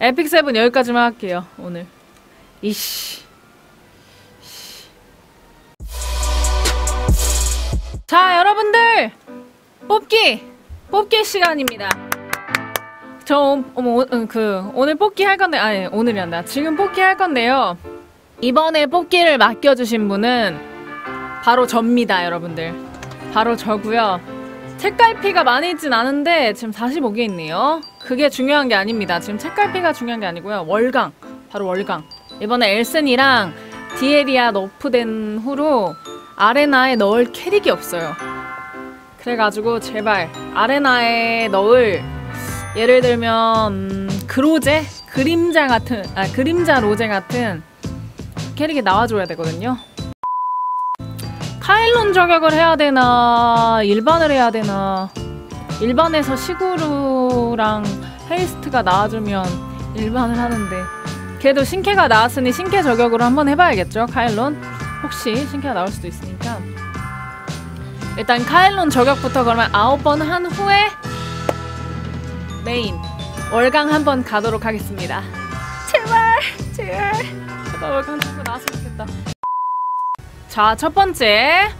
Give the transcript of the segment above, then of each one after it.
에픽 세븐 여기까지만 할게요 오늘. 이씨. 자 여러분들! 뽑기! 뽑기 시간입니다. 저 오- 어머 오- 응, 그 오늘 뽑기 할 건데 아니 오늘이 아니라 지금 뽑기 할 건데요. 이번에 뽑기를 맡겨주신 분은 바로 접니다 여러분들. 바로 저고요. 책갈피가 많이 있진 않은데 지금 45개 있네요 그게 중요한 게 아닙니다. 지금 책갈피가 중요한 게 아니고요. 월강 바로 월강. 이번에 엘슨이랑 디에리아 너프된 후로 아레나에 넣을 캐릭이 없어요. 그래가지고 제발 아레나에 넣을 예를 들면 음, 그로제? 그림자 같은 아 그림자 로제 같은 캐릭이 나와줘야 되거든요. 카일론 저격을 해야 되나 일반을 해야 되나 일반에서 시구루랑 헤이스트가 나와주면 일반을 하는데 그래도 신캐가 나왔으니 신캐 저격으로 한번 해봐야겠죠 카일론 혹시 신캐가 나올 수도 있으니까 일단 카일론 저격부터 그러면 아홉 번 한 후에 메인 월강 한번 가도록 하겠습니다. 제발 제발 제발 월강 친구 나왔으면 좋겠다. 자 첫 번째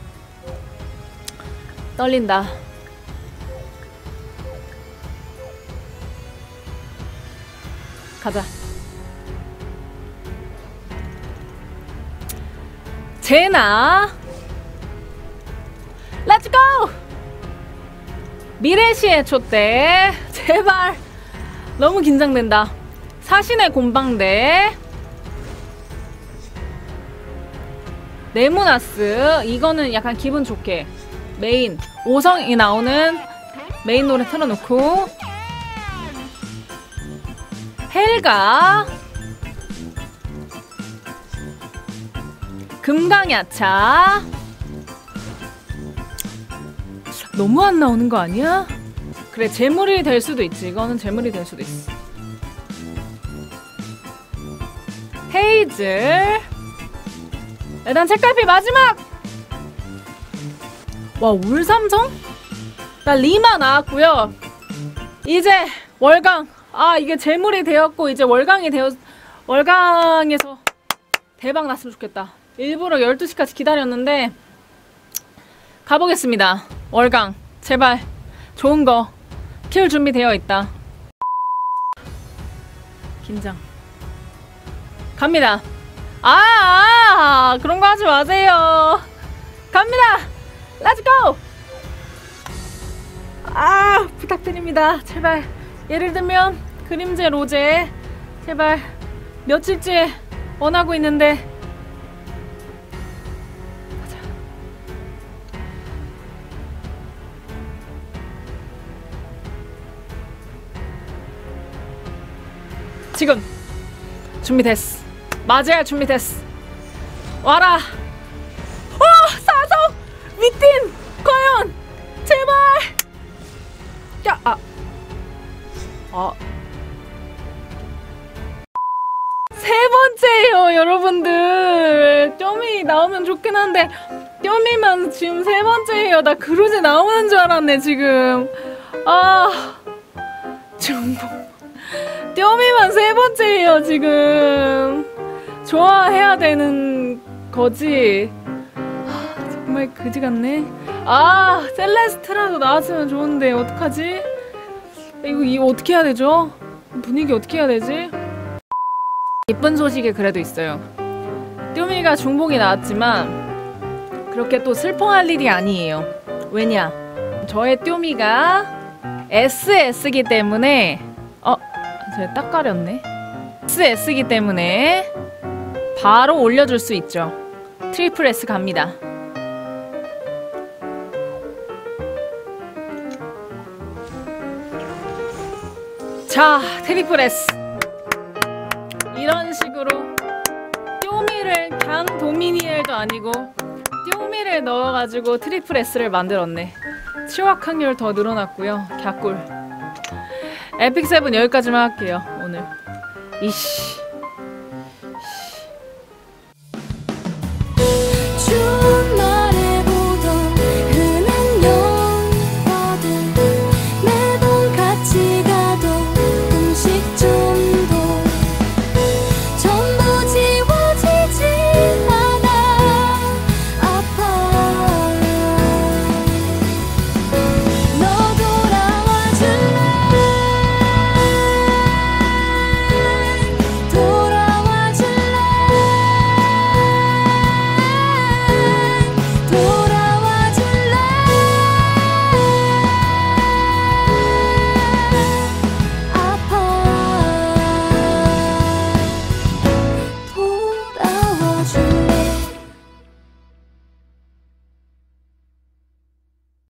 떨린다. 가자. 제나. 렛츠고! 미래시의 촛대. 제발. 너무 긴장된다. 사신의 곰방대. 네모나스. 이거는 약간 기분 좋게. 메인. 5성이 나오는 메인 노래 틀어놓고 헬가 금강야차. 너무 안 나오는 거 아니야? 그래 재물이 될 수도 있지. 이거는 재물이 될 수도 있어. 헤이즐. 일단 책갈피 마지막! 와 울삼성? 나 리마 나왔고요. 이제 월강 아 이게 재물이 되었고 이제 월강이 되었 월강에서 대박 났으면 좋겠다. 일부러 12시까지 기다렸는데 가보겠습니다. 월강. 제발. 좋은 거. 키울 준비 되어 있다. 긴장. 갑니다. 아, 아 그런 거 하지 마세요. 갑니다. 렛츠고 아 부탁드립니다. 제발 예를 들면 그림제 로제 제발 며칠째 원하고 있는데. 지금 준비됐어 맞아야 준비됐어 와라 아. 세 번째예요 여러분들. 똠이 나오면 좋긴 한데 똠이만 지금 세 번째예요. 나 그루지 나오는 줄 알았네 지금. 아. 중복. 똠이만 세 번째예요 지금. 좋아해야 되는 거지? 하, 정말 그지 같네. 아 셀레스트라도 나왔으면 좋은데 어떡하지 이거 이거 어떻게 해야 되죠 분위기 어떻게 해야 되지 이쁜 소식이 그래도 있어요 똠이가 중복이 나왔지만 그렇게 또 슬퍼할 일이 아니에요 왜냐 저의 똠이가 SS기 때문에 어 제가 딱 가렸네. SS기 때문에 바로 올려줄 수 있죠. 트리플 S 갑니다. 자, 트리플 S. 이런 식으로 똠미를 단 도미니엘도 아니고 똠미를 넣어가지고 트리플 S를 만들었네. 치확 확률 더 늘어났고요. 갸꿀. 에픽 세븐 여기까지만 할게요. 오늘. 이씨.